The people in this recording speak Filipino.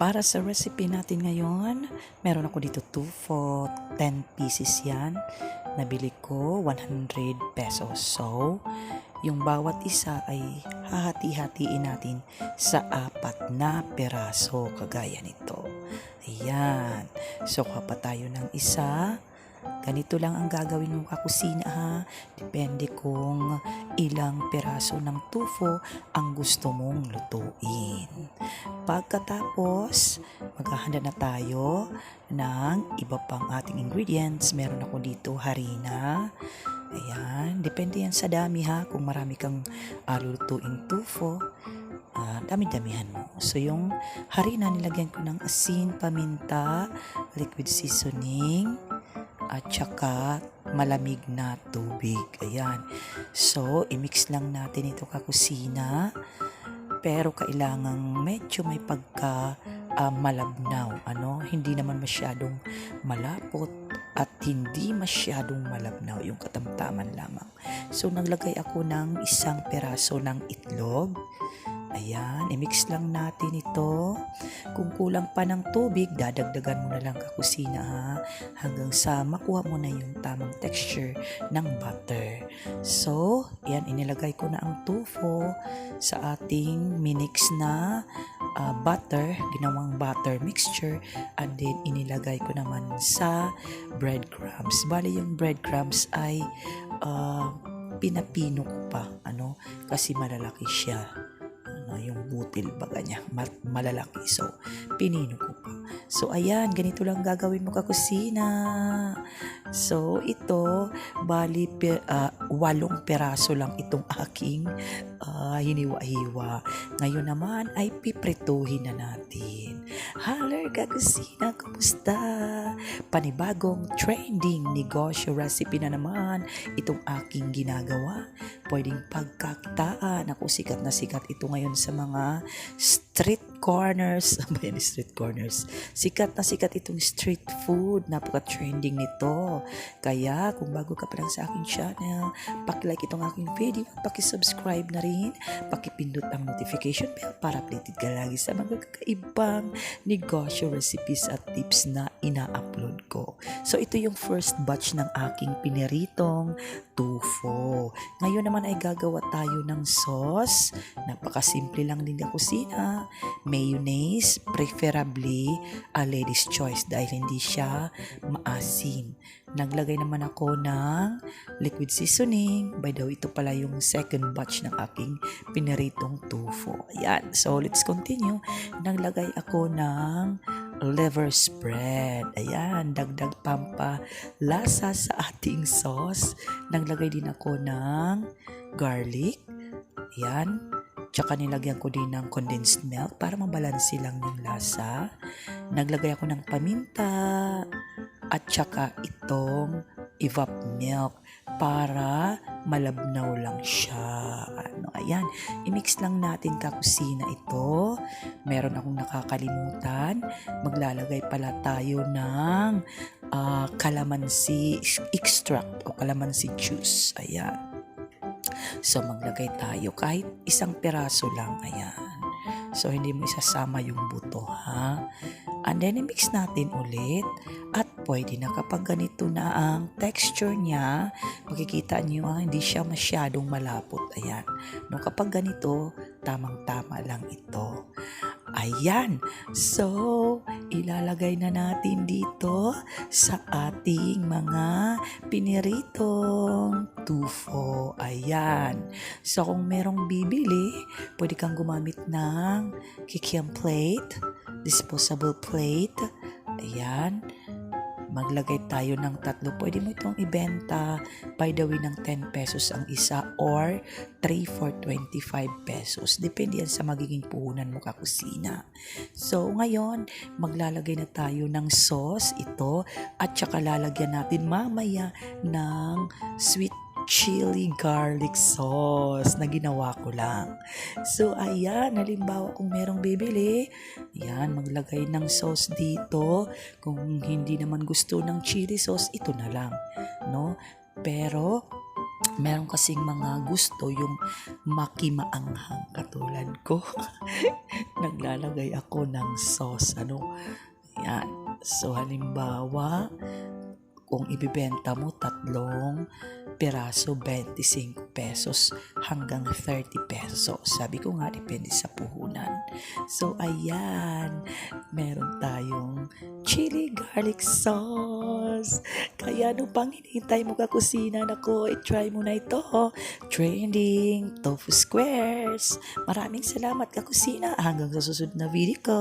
Para sa recipe natin ngayon, meron ako dito 2 for 10 pieces yan. Nabili ko 100 pesos. So, yung bawat isa ay hahati-hatiin natin sa apat na peraso kagaya nito. Ayan. So, kuha pa tayo ng isa. Ganito lang ang gagawin mo kakusina ha. Depende kung ilang peraso ng tufo ang gusto mong lutuin. Pagkatapos, maghahanda na tayo ng iba pang ating ingredients. Meron ako dito harina. Ayan, depende yan sa dami ha. Kung marami kang uh, lutuin tufo, uh, dami-damihan mo. So yung harina, nilagyan ko ng asin, paminta, liquid seasoning, at saka malamig na tubig. Ayan. So, i-mix lang natin ito kakusina. Pero kailangang medyo may pagka uh, malabnaw. Ano? Hindi naman masyadong malapot at hindi masyadong malabnaw yung katamtaman lamang. So, naglagay ako ng isang peraso ng itlog. Ayan, i-mix lang natin ito. Kung kulang pa ng tubig, dadagdagan mo na lang kakusina ha, hanggang sa makuha mo na yung tamang texture ng butter. So, yan, inilagay ko na ang tufo sa ating minix na uh, butter, ginawang butter mixture, and then inilagay ko naman sa breadcrumbs. Bali, yung breadcrumbs ay uh, pinapino ko pa, ano, kasi malalaki siya ano, yung butil baga niya, malalaki. So, pinino ko pa. So, ayan, ganito lang gagawin mo kakusina. So, ito, bali, pe, uh, walong peraso lang itong aking uh, hiniwa-hiwa. Ngayon naman ay piprituhin na natin. Haller kakusina, kumusta? Panibagong trending negosyo recipe na naman itong aking ginagawa. Pwedeng pagkakitaan. Ako, sikat na sikat ito ngayon sa mga street corners. Ba yan, street corners? Sikat na sikat itong street food. Napaka-trending nito. Kaya, kung bago ka pa lang sa aking channel, pakilike itong aking video, pakisubscribe na rin, pakipindot ang notification bell para updated ka lagi sa mga kakaibang negosyo, recipes at tips na ina-upload ko. So, ito yung first batch ng aking piniritong tufo. Ngayon naman ay gagawa tayo ng sauce. Napakasimple lang din ang kusina. Mayonnaise, preferably a lady's choice dahil hindi siya maasim. Naglagay naman ako ng liquid seasoning. By the way, ito pala yung second batch ng aking piniritong tufo. Ayan. So, let's continue. Naglagay ako ng liver spread. Ayan, dagdag pampa lasa sa ating sauce. Naglagay din ako ng garlic. Ayan. Tsaka nilagyan ko din ng condensed milk para mabalansi lang yung lasa. Naglagay ako ng paminta at tsaka itong evap milk para malabnaw lang siya. Ano, ayan, i-mix lang natin kakusina ito. Meron akong nakakalimutan. Maglalagay pala tayo ng uh, calamansi extract o calamansi juice. Ayan. So, maglagay tayo kahit isang peraso lang. Ayan. So, hindi mo isasama yung buto, ha? And then, i-mix natin ulit. At pwede na kapag ganito na ang texture niya, makikita niyo ah, hindi siya masyadong malapot. Ayan. No, kapag ganito, tamang-tama lang ito. Ayan. So, ilalagay na natin dito sa ating mga piniritong tufo. Ayan. So, kung merong bibili, pwede kang gumamit ng kikiam plate, disposable plate. Ayan maglagay tayo ng tatlo. Pwede mo itong ibenta by the way ng 10 pesos ang isa or 3 for 25 pesos. Depende yan sa magiging puhunan mo kakusina. So, ngayon, maglalagay na tayo ng sauce ito at saka lalagyan natin mamaya ng sweet chili garlic sauce na ginawa ko lang. So, ayan, halimbawa kung merong bibili, ayan, maglagay ng sauce dito. Kung hindi naman gusto ng chili sauce, ito na lang, no? Pero, Meron kasing mga gusto yung makimaanghang katulad ko. Naglalagay ako ng sauce. Ano? Yan. So, halimbawa, kung ibibenta mo tatlong piraso 25 pesos hanggang 30 pesos. Sabi ko nga, depende sa puhunan. So, ayan. Meron tayong chili garlic sauce. Kaya ano pang hinihintay mo kakusina na ko, i-try mo na ito. Trending Tofu Squares. Maraming salamat kakusina. Hanggang sa susunod na video ko.